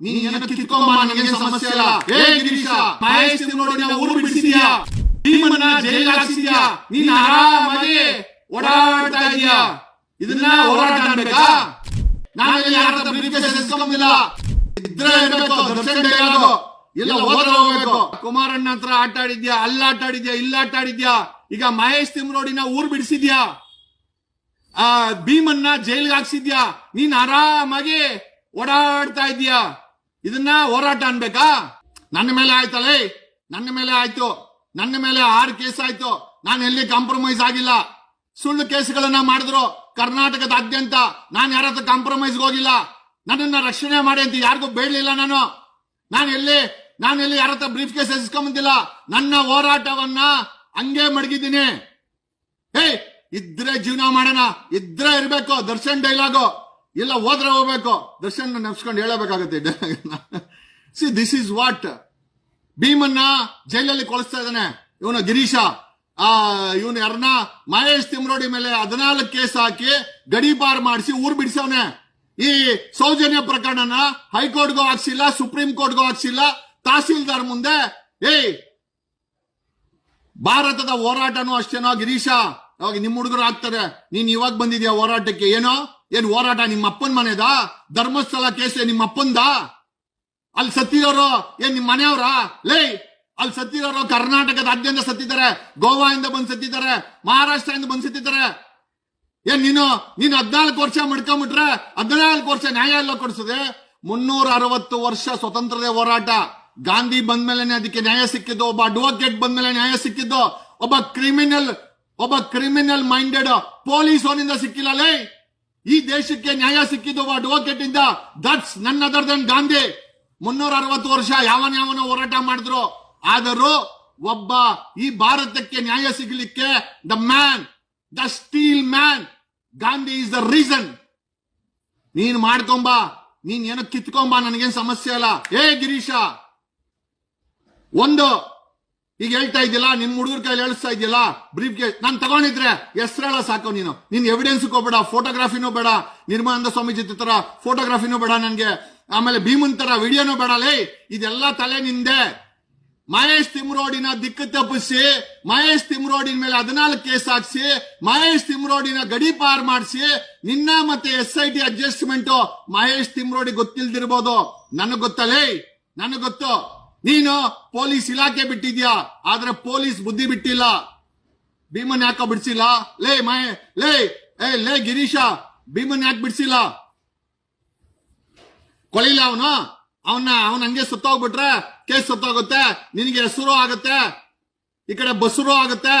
ನೀನ್ ಏನಕ್ಕೆ ಇಲ್ಲ. ಏ ನೋಡಿ ಊರು ಬಿಡಿಸಿದ್ಯಾ? ಜೈಲಿಗೆ ನೀನ್ ಇದನ್ನ ಯಾರ ಕುಮಾರಣ್ಣ ಹತ್ರ ಆಟ ಆಡಿದ್ಯಾ? ಅಲ್ಲ ಆಟ ಆಡಿದ್ಯಾ? ಇಲ್ಲ ಆಟ ಆಡಿದ್ಯಾ? ಈಗ ಮಹೇಶ್ ತಿಮ್ರೋಡಿನ ಊರ್ ಬಿಡಿಸಿದ್ಯಾ? ಆ, ಭೀಮನ್ನ ಜೈಲ್ಗೆ ಹಾಕ್ಸಿದ್ಯಾ? ನೀನ್ ಆರಾಮಾಗಿ ಓಡಾಡ್ತಾ ಇದೀಯಾ? ಇದನ್ನ ಹೋರಾಟ ಅನ್ಬೇಕಾ? ನನ್ನ ಮೇಲೆ ಆಯ್ತಲ್ಲ ನನ್ನ ಮೇಲೆ ಆಯ್ತು. ನನ್ನ ಮೇಲೆ ಆರು ಕೇಸ್ ಆಯ್ತು. ನಾನು ಎಲ್ಲಿ ಕಾಂಪ್ರಮೈಸ್ ಆಗಿಲ್ಲ? ಸುಳ್ಳು ಕೇಸ್ಗಳನ್ನ ಮಾಡಿದ್ರು ಕರ್ನಾಟಕದಾದ್ಯಂತ. ನಾನು ಯಾರ ಹತ್ರ ಕಾಂಪ್ರಮೈಸ್ ಹೋಗಿಲ್ಲ? ನನ್ನನ್ನ ರಕ್ಷಣೆ ಮಾಡಿ ಅಂತ ಯಾರಿಗೂ ಬೇಡಲಿಲ್ಲ ನಾನು. ನಾನು ಎಲ್ಲಿ ನಾನು ಎಲ್ಲಿ ಯಾರ ಹತ್ರ ಬ್ರೀಫ್ ಕೇಸ್ ಎಸ್ಕೊಂಬಂದಿಲ್ಲ ನನ್ನ ಹೋರಾಟವನ್ನ ಹಂಗೆ ಮಡಗಿದ್ದೀನಿ. ಹೇ ಇದ್ರೆ ಜೀವನ ಮಾಡೋಣ. ಇದ್ರೆ ಇರ್ಬೇಕು. ದರ್ಶನ್ ಡೈಲಾಗು ಇಲ್ಲ ಹೋದ್ರೆ ಹೋಗ್ಬೇಕು. ದರ್ಶನ ನೆಪ್ಸ್ಕೊಂಡು ಹೇಳಬೇಕಾಗತ್ತೆ. ಸಿ ದಿಸ್ ಇಸ್ ವಾಟ್ ಭೀಮನ್ನ ಜೈಲಲ್ಲಿ ಕೊಳಿಸ್ತಾ ಇದ್ದಾನೆ. ಇವನು ಗಿರೀಶ. ಆ, ಇವನು ಯಾರನ್ನ? ಮಹೇಶ್ ತಿಮ್ರೋಡಿ ಮೇಲೆ ಹದಿನಾಲ್ಕು ಕೇಸ್ ಹಾಕಿ ಗಡೀಪಾರ್ ಮಾಡಿಸಿ ಊರ್ ಬಿಡಿಸವನೆ. ಈ ಸೌಜನ್ಯ ಪ್ರಕರಣನ ಹೈಕೋರ್ಟ್ಗೂ ಹಾಕ್ಸಿಲ್ಲ, ಸುಪ್ರೀಂ ಕೋರ್ಟ್ಗೂ ಹಾಕ್ಸಿಲ್ಲ. ತಹಸೀಲ್ದಾರ್ ಮುಂದೆ, ಏಯ್! ಭಾರತದ ಹೋರಾಟನೂ ಅಷ್ಟೇನೋ ಗಿರೀಶ. ಅವಾಗ ನಿಮ್ಮ ಹುಡುಗರು ಆಗ್ತಾರೆ ನೀನ್ ಇವಾಗ ಬಂದಿದ್ಯಾ ಹೋರಾಟಕ್ಕೆ? ಏನೋ? ಏನ್ ಹೋರಾಟ ನಿಮ್ಮ ಅಪ್ಪನ ಮನೆದಾ? ಧರ್ಮಸ್ಥಳ ಕೇಸ್ ನಿಮ್ಮ ಅಪ್ಪಂದ? ಅಲ್ಲಿ ಸತ್ತಿರೋರು ಏನ್ ನಿಮ್ಮ ಮನೆಯವರ? ಲೇ ಅಲ್ಲಿ ಸತ್ತಿರೋರು ಕರ್ನಾಟಕದಾದ್ಯಂತ ಸತ್ತಿದ್ದಾರೆ ಗೋವಾದಿಂದ ಬಂದ್ ಸತ್ತಿದ್ದಾರೆ, ಮಹಾರಾಷ್ಟ್ರದಿಂದ ಬಂದ್ ಸತ್ತಿದ್ದಾರೆ. ಏನ್ ನೀನು ನೀನು ಹದ್ನಾಲ್ಕು ವರ್ಷ ಮಡ್ಕೊಂಬಿಟ್ರೆ ಹದಿನಾಲ್ಕು ವರ್ಷ ನ್ಯಾಯ ಎಲ್ಲ ಕೊಡ್ಸದೆ? ಮುನ್ನೂರ ಅರವತ್ತು ವರ್ಷ ಸ್ವತಂತ್ರದ ಹೋರಾಟ. ಗಾಂಧಿ ಬಂದ್ಮೇಲೆ ಅದಕ್ಕೆ ನ್ಯಾಯ ಸಿಕ್ಕಿದ್ದು, ಒಬ್ಬ ಅಡ್ವೊಕೇಟ್ ಬಂದ್ಮೇಲೆ ನ್ಯಾಯ ಸಿಕ್ಕಿದ್ದು, ಒಬ್ಬ ಕ್ರಿಮಿನಲ್ ಒಬ್ಬ ಕ್ರಿಮಿನಲ್ ಮೈಂಡೆಡ್ ಪೊಲೀಸ್ ಅವನಿಂದ ಸಿಕ್ಕಿಲ್ಲ, ಲೇ. ಈ ದೇಶಕ್ಕೆ ನ್ಯಾಯ ಸಿಕ್ಕಿದ್ದು ಅಡ್ವೊಕೇಟ್ ಇಂದ ದಟ್ಸ್ ನನ್ನ ಅದರ್ ದನ್ ಗಾಂಧಿ. ಮುನ್ನೂರ ಅರವತ್ತು ವರ್ಷ ಯಾವನ ಯಾವನ ಹೋರಾಟ ಮಾಡಿದ್ರು. ಆದರೂ ಒಬ್ಬ ಈ ಭಾರತಕ್ಕೆ ನ್ಯಾಯ ಸಿಗಲಿಕ್ಕೆ the man the steel man Gandhi is the reason ನೀನ್ ಮಾಡ್ಕೊಂಬ, ನೀನ್ ಏನೋ ಕಿತ್ಕೊಂಬ, ನನಗೇನ್ ಸಮಸ್ಯೆ ಅಲ್ಲ ಏ ಗಿರೀಶ, ಒಂದು ಈಗ ಹೇಳ್ತಾ ಇದ್ದಿಲ್ಲ ನಿನ್ ಹುಡುಗರ ಕೈಲಿ ಹೇಳಿಸ್ತಾ ಇದೆಯಲ್ಲ ಬ್ರೀಫ್ ಕೇಸ್ ನಾನ್ ತಗೊಂಡಿದ್ರೆ ಹೆಸರೇಳ ಸಾಕು ನೀನು. ನಿನ್ ಎವಿಡೆನ್ಸ್ ಹೋಗ್ಬೇಡ ಫೋಟೋಗ್ರಾಫಿನೂ ಬೇಡ, ನಿರ್ಮಾನಂದ ಸ್ವಾಮೀಜಿ ತರ ಫೋಟೋಗ್ರಾಫಿನೂ ಬೇಡ ನನ್ಗೆ. ಆಮೇಲೆ ಭೀಮನ್ ತರ ವಿಡಿಯೋನೂ ಬೇಡ. ಲೇ, ಇದೆಲ್ಲ ತಲೆ ನಿಂದೆ. ಮಹೇಶ್ ತಿಮ್ರೋಡಿನ ದಿಕ್ಕು ತಪ್ಪಿಸಿ, ಮಹೇಶ್ ತಿಮ್ರೋಡಿನ ಮೇಲೆ ಹದಿನಾಲ್ಕು ಕೇಸ್ ಹಾಕ್ಸಿ, ಮಹೇಶ್ ತಿಮ್ರೋಡಿನ ಗಡಿ ಪಾರ್ ಮಾಡಿಸಿ, ನಿನ್ನ ಮತ್ತೆ S I T adjustment Mahesh Timarodi ಗೊತ್ತಿಲ್ದಿರ್ಬೋದು. ನನಗ್ ಗೊತ್ತಲೇ ನನಗ್ ಗೊತ್ತು. ನೀನು ಪೊಲೀಸ್ ಇಲಾಖೆ ಬಿಟ್ಟಿದ್ಯಾ? ಆದ್ರೆ ಪೊಲೀಸ್ ಬುದ್ಧಿ ಬಿಟ್ಟಿಲ್ಲ. ಭೀಮನ್ ಯಾಕ ಬಿಡ್ಸಿಲ್ಲ? ಲೇ ಮೈ ಲೇ, ಏ, ಲೇ, ಗಿರೀಶ, ಭೀಮನ್ ಯಾಕೆ ಬಿಡ್ಸಿಲ್ಲ? ಕೊಳಿಲ್ಲ ಅವನು? ಅವನ್ನ, ಅವನ್ ಹಂಗೆ ಸತ್ತೋಗ್ಬಿಟ್ರೆ ಕೇಸ್ ಸತ್ತೋಗುತ್ತೆ, ನಿನಗೆ ಹೆಸರು ಆಗುತ್ತೆ, ಈ ಕಡೆ ಬಸರು ಆಗುತ್ತೆ.